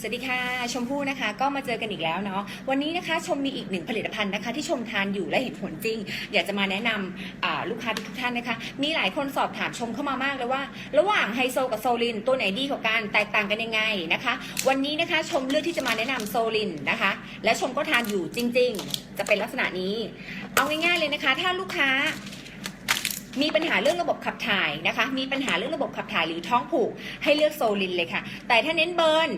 สวัสดีค่ะ ชมพู่นะคะก็มาเจอกันอีกแล้วเนาะวันนี้นะคะชมมีอีกหนึ่งผลิตภัณฑ์นะคะ ที่ชมทานอยู่และเห็นผลจริง อยากจะมาแนะนำอ่าลูกค้าทุกท่านนะคะ มีหลายคนสอบถามชมเข้ามามากเลยว่า ระหว่างไฮโซกับโซลิน ตัวไหนดีกว่ากันแตกต่างกันยังไงนะคะ วันนี้นะคะชมเลือกที่จะมาแนะนำโซลินนะคะ และชมก็ทานอยู่จริง ๆ จะเป็นลักษณะนี้ เอาง่ายๆเลยนะคะ ถ้าลูกค้ามีปัญหาเรื่องระบบขับถ่ายนะคะ มีปัญหาเรื่องระบบขับถ่ายหรือท้องผูกให้เลือกโซลินเลยค่ะ แต่ถ้าเน้นเบิร์น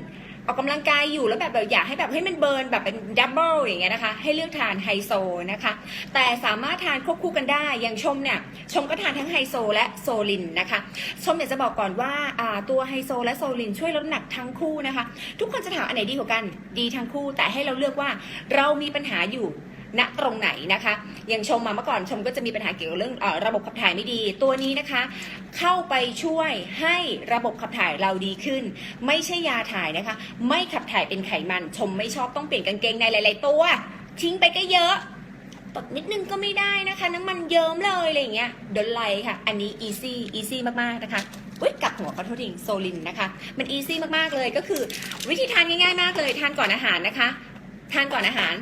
ออกกำลังกายอยู่แล้วแบบแบบอยากให้แบบให้มันเบิร์นแบบเป็นดับเบิลอย่างเงี้ยนะคะ ให้เลือกทานไฮโซนะคะ แต่สามารถทานควบคู่กันได้อย่างชมเนี่ยชมก็ทานทั้งไฮโซและโซลินนะคะ ชมอยากจะบอกก่อนว่าตัวไฮโซและโซลินช่วยลดหนักทั้งคู่นะคะ ทุกคนจะถามอันไหนดีกว่ากันดีทั้งคู่ แต่ให้เราเลือกว่าเรามีปัญหาอยู่ ณตรงไหนนะคะอย่างชมมาเมื่อก่อนชมก็จะมีปัญหาเกี่ยวกับเรื่องอระบบขับถ่ายไม่ดี ตัวนี้นะคะ เข้าไปช่วยให้ระบบขับถ่ายเราดีขึ้น ไม่ใช่ยาถ่ายนะคะ ไม่ขับถ่ายเป็นไขมัน ชมไม่ชอบต้องเปลี่ยนกางเกงในหลาย ๆ ตัว ทิ้งไปก็เยอะตดนิดนึงก็ไม่ได้นะคะ น้ำมันเยิ้มเลยอะไรอย่างเงี้ยเดนไลค่ะ อันนี้ easy easy มาก ๆ นะคะอุ้ยกลับหัวขอโทษทีโซลินนะคะ มัน easy มากๆเลยก็คือ วิธีทานง่ายๆมากเลย ทานก่อนอาหารนะคะ ทานก่อนอาหาร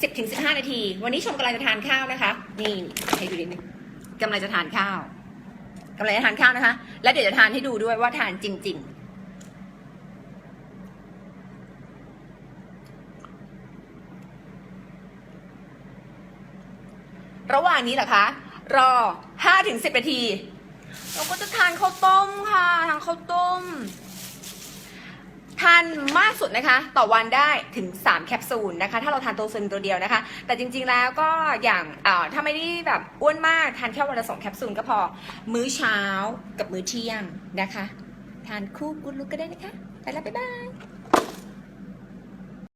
10ถึง15 นาที วันนี้ชมกำลังจะทานข้าวนะคะ นี่ให้ดูนิดนึงกำลังจะทานข้าวกำลังจะทานข้าวนะคะ แล้วเดี๋ยวจะทานให้ดูด้วยว่าทานจริง ๆระหว่างนี้เหรอคะ รอ5ถึง10นาที เราก็จะทานข้าวต้มค่ะ ทานข้าวต้ม ทานมากสุดนะคะ ต่อวันได้ถึง 3 แคปซูลนะคะ ถ้าเราทานตัวซึนตัวเดียวนะคะ แต่จริงๆแล้วก็อย่างาถ้าไม่ได้แบบอ้วนมากทานแค่วันละสองแคปซูลก็พอ มื้อเช้ากับมื้อเที่ยงนะคะ ทานคู่กุลูกก็ได้นะคะ ไปแล้วบ๊ายบาย